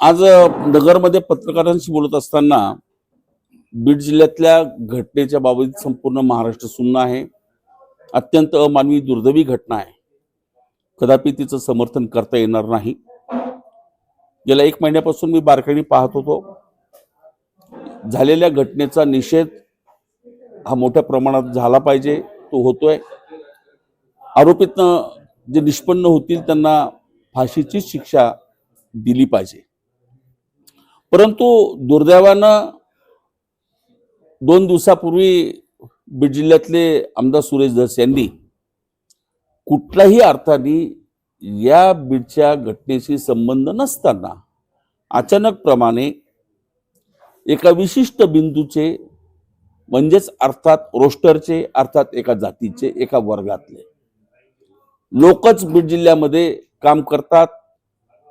आज नगरमध्ये पत्रकारांशी बोलत असताना बीड जिल्ह्यातल्या घटनेच्या बाबतीत संपूर्ण महाराष्ट्र सुन्न आहे. अत्यंत अमानवी दुर्दैवी घटना आहे. कदापि तिचं समर्थन करता येणार नाही. गेल्या एक महिन्यापासून मी बारकाईने पाहत होतो. झालेल्या घटनेचा निषेध हा मोठ्या प्रमाणात झाला पाहिजे तो होतोय. आरोपीतनं जे निष्पन्न होतील त्यांना फाशीची शिक्षा दिली पाहिजे. परंतु दुर्दैवानं दोन दिवसापूर्वी बीड जिल्ह्यातले आमदार सुरेश धस यांनी कुठल्याही अर्थाने या बीडच्या घटनेशी संबंध नसताना अचानकप्रमाणे एका विशिष्ट बिंदूचे म्हणजेच अर्थात रोस्टरचे अर्थात एका जातीचे एका वर्गातले. लोकच बीड जिल्ह्यामध्ये काम करतात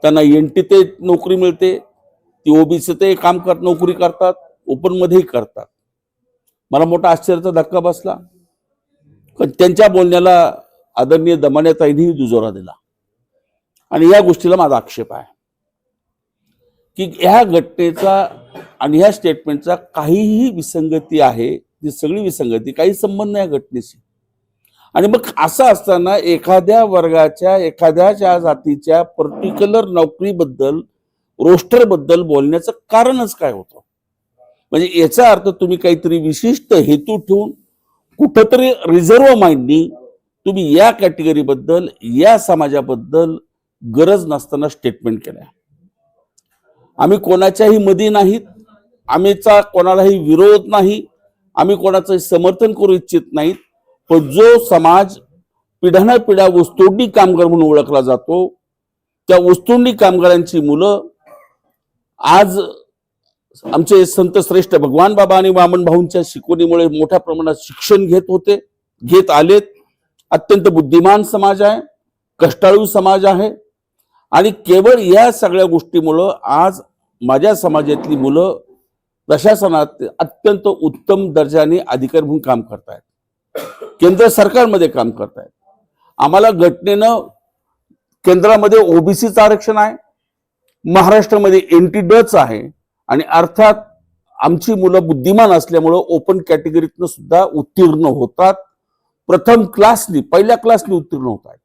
त्यांना एन टी ते नोकरी मिळते ती ओबीसी ते काम करत नोकरी करतात ओपनमध्येही करतात. मला मोठा आश्चर्याचा धक्का बसला. पण त्यांच्या बोलण्याला आदरणीय दमान्याताईंनी दुजोरा दिला. आणि या गोष्टीला माझा आक्षेप आहे. की ह्या घटनेचा आणि ह्या स्टेटमेंटचा काहीही विसंगती आहे ती सगळी विसंगती काही संबंध नाही या घटनेशी. आणि मग असं असताना एखाद्या वर्गाच्या एखाद्याच्या जातीच्या पर्टिक्युलर नोकरीबद्दल रोस्टरबद्दल बोलण्याचं कारणच काय होतं? म्हणजे याचा अर्थ तुम्ही काहीतरी विशिष्ट हेतू ठेवून कुठंतरी रिझर्व माइंडनी तुम्ही या कॅटेगरीबद्दल या समाजाबद्दल गरज नसताना स्टेटमेंट केल्या. आम्ही कोणाच्याही मधी नाहीत आम्हीचा कोणालाही विरोध नाही आम्ही कोणाचं समर्थन करू इच्छित नाहीत पण जो समाज पिढ्यानपिढ्या ऊसतोडणी कामगार म्हणून ओळखला जातो त्या वस्तोंडी कामगारांची मुलं आज आमचे संत श्रेष्ठ भगवान बाबा आणि वामन भाऊंच्या शिकवणीमुळे मोठ्या प्रमाणात शिक्षण घेत होते घेत आलेत. अत्यंत बुद्धिमान समाज आहे कष्टाळू समाज आहे. आणि केवळ या सगळ्या गोष्टीमुळं आज माझ्या समाजातली मुलं प्रशासनात अत्यंत उत्तम दर्जाने अधिकार म्हणून काम करतायत. केंद्र सरकारमध्ये काम करतायत. आम्हाला घटनेनं केंद्रामध्ये ओबीसीचं आरक्षण आहे. महाराष्ट्रामध्ये एन टी डच आहे आणि अर्थात आमची मुलं बुद्धिमान असल्यामुळं ओपन कॅटेगरीतनं सुद्धा उत्तीर्ण होतात. प्रथम क्लासनी पहिल्या क्लासनी उत्तीर्ण होत आहेत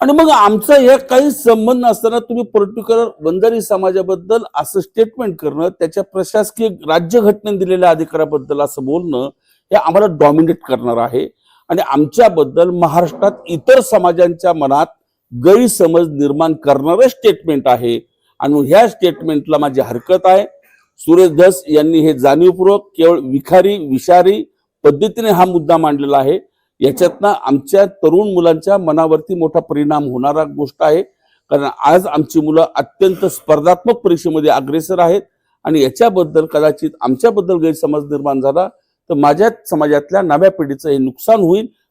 आणि मग आमचा हे काही संबंध नसताना तुम्ही पर्टिक्युलर बंजारी समाजाबद्दल असं स्टेटमेंट करणं त्याच्या प्रशासकीय राज्यघटनेने दिलेल्या अधिकाराबद्दल असं बोलणं हे आम्हाला डॉमिनेट करणार आहे. आणि आमच्याबद्दल महाराष्ट्रात इतर समाजांच्या मनात गैरसमज निर्माण करणारं स्टेटमेंट आहे. आणि ह्या स्टेटमेंटला माझी हरकत आहे. सुरेश धस यांनी हे जाणीवपूर्वक केवळ विखारी विषारी पद्धतीने हा मुद्दा मांडलेला आहे. याच्यातनं आमच्या तरुण मुलांच्या मनावरती मोठा परिणाम होणारा गोष्ट आहे. कारण आज आमची मुलं अत्यंत स्पर्धात्मक परीक्षेमध्ये अग्रेसर आहेत. आणि याच्याबद्दल कदाचित आमच्याबद्दल गैरसमज निर्माण झाला तर माझ्या समाजातल्या नव्या पिढीचं हे नुकसान होईल.